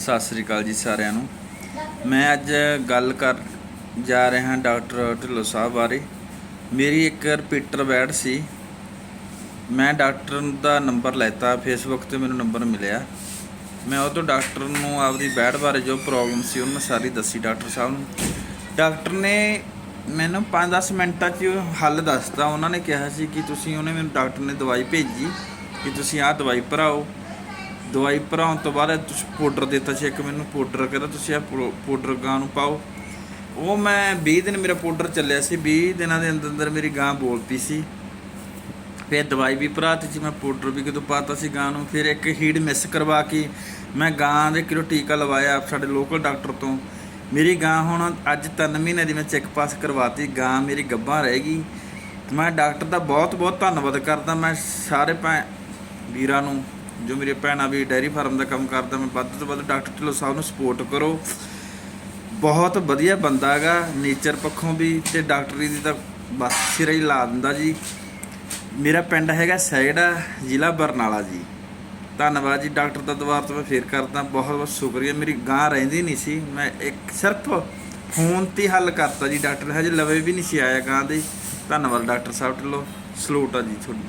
ਸਤਿ ਸ੍ਰੀ ਅਕਾਲ ਜੀ ਸਾਰਿਆਂ ਨੂੰ। ਮੈਂ ਅੱਜ ਗੱਲ ਕਰ ਜਾ ਰਿਹਾ ਡਾਕਟਰ ਢਿੱਲੋਂ ਸਾਹਿਬ ਬਾਰੇ। ਮੇਰੀ ਇੱਕ ਰਿਪੀਟਰ ਬੈਡ ਸੀ। ਮੈਂ ਡਾਕਟਰ ਦਾ ਨੰਬਰ ਲੈਤਾ ਫੇਸਬੁੱਕ ਤੇ ਮੈਨੂੰ ਨੰਬਰ ਮਿਲਿਆ। ਮੈਂ ਉਹ ਤੋਂ ਡਾਕਟਰ ਨੂੰ ਆਪਦੀ ਬੈਡ ਬਾਰੇ ਜੋ ਪ੍ਰੋਬਲਮ ਸੀ ਉਹ ਮੈਂ ਸਾਰੀ ਦੱਸੀ ਡਾਕਟਰ ਸਾਹਿਬ ਨੂੰ। ਡਾਕਟਰ ਨੇ ਮੈਨੂੰ 5-10 ਮਿੰਟਾਂ 'ਚ ਹੱਲ ਦੱਸਤਾ। ਉਹਨਾਂ ਨੇ ਕਿਹਾ ਸੀ ਕਿ ਤੁਸੀਂ, ਉਹਨੇ ਮੈਨੂੰ ਡਾਕਟਰ ਨੇ ਦਵਾਈ ਭੇਜੀ ਕਿ ਤੁਸੀਂ ਆਹ ਦਵਾਈ ਭਰਾਓ। ਦਵਾਈ ਭਰਾਉਣ ਤੋਂ ਬਾਅਦ ਤੁਸੀਂ ਪਾਊਡਰ ਦਿੱਤਾ ਸੀ, ਇੱਕ ਮੈਨੂੰ ਪਾਊਡਰ ਕਹਿੰਦਾ ਤੁਸੀਂ ਆਹ ਪਾਊ- ਪਾਊਡਰ ਗਾਂ ਨੂੰ ਪਾਓ। ਉਹ ਮੈਂ 20 ਦਿਨ ਮੇਰਾ ਪਾਊਡਰ ਚੱਲਿਆ ਸੀ 20 ਦਿਨਾਂ ਦੇ ਅੰਦਰ ਅੰਦਰ ਮੇਰੀ ਗਾਂ ਬੋਲ ਸੀ। ਫਿਰ ਦਵਾਈ ਵੀ ਭਰਾਤੀ ਸੀ, ਮੈਂ ਪਾਊਡਰ ਵੀ ਕਿਤੋਂ ਪਾਤਾ ਸੀ ਗਾਂ ਨੂੰ, ਫਿਰ ਇੱਕ ਹੀਡ ਮਿਸ ਕਰਵਾ ਕੇ ਮੈਂ ਗਾਂ ਦੇ ਕਿਲੋ ਟੀਕਾ ਲਵਾਇਆ ਸਾਡੇ ਲੋਕਲ ਡਾਕਟਰ ਤੋਂ। ਮੇਰੀ ਗਾਂ ਹੁਣ ਅੱਜ 3 ਮਹੀਨੇ ਦੀ ਮੈਂ ਚੈੱਕ ਪਾਸ ਕਰਵਾਤੀ ਗਾਂ ਮੇਰੀ ਗੱਭਾ ਰਹਿ ਗਈ। ਮੈਂ ਡਾਕਟਰ ਦਾ ਬਹੁਤ ਬਹੁਤ ਧੰਨਵਾਦ ਕਰਦਾ, ਮੈਂ ਸਾਰੇ ਭੈ, ਵੀਰਾਂ ਨੂੰ ਜੋ ਮੇਰੇ ਭੈਣਾਂ ਵੀ ਡੈਰੀ ਫਾਰਮ ਦਾ ਕੰਮ ਕਰਦਾ, ਮੈਂ ਵੱਧ ਤੋਂ ਵੱਧ ਡਾਕਟਰ ਢਿੱਲੋਂ ਸਾਹਿਬ ਨੂੰ ਸਪੋਰਟ ਕਰੋ। ਬਹੁਤ ਵਧੀਆ ਬੰਦਾ ਹੈਗਾ ਨੇਚਰ ਪੱਖੋਂ ਵੀ ਤੇ ਡਾਕਟਰੀ ਦੀ ਤਾਂ ਬਸ ਸਿਰੇ ਹੀ ਲਾ ਦਿੰਦਾ ਜੀ। ਮੇਰਾ ਪਿੰਡ ਹੈਗਾ ਸੈੜਾ ਜ਼ਿਲ੍ਹਾ ਬਰਨਾਲਾ ਜੀ। ਧੰਨਵਾਦ ਜੀ, ਡਾਕਟਰ ਦਾ ਦੁਬਾਰਾ ਤੋਂ ਮੈਂ ਫੇਰ ਕਰਦਾ। ਬਹੁਤ ਬਹੁਤ ਸ਼ੁਕਰੀਆ, ਮੇਰੀ ਗਾਂ ਰਹਿੰਦੀ ਨਹੀਂ ਸੀ, ਮੈਂ ਇੱਕ ਸਿਰਫ ਫੋਨ ਤੇ ਹੱਲ ਕਰਤਾ ਜੀ ਡਾਕਟਰ, ਹਜੇ ਲਵੇ ਵੀ ਨਹੀਂ ਸੀ ਆਇਆ ਗਾਂ ਦੇ। ਧੰਨਵਾਦ ਡਾਕਟਰ ਸਾਹਿਬ ਢਿੱਲੋਂ, ਸਲੂਟ ਆ ਜੀ ਤੁਹਾਡੀ।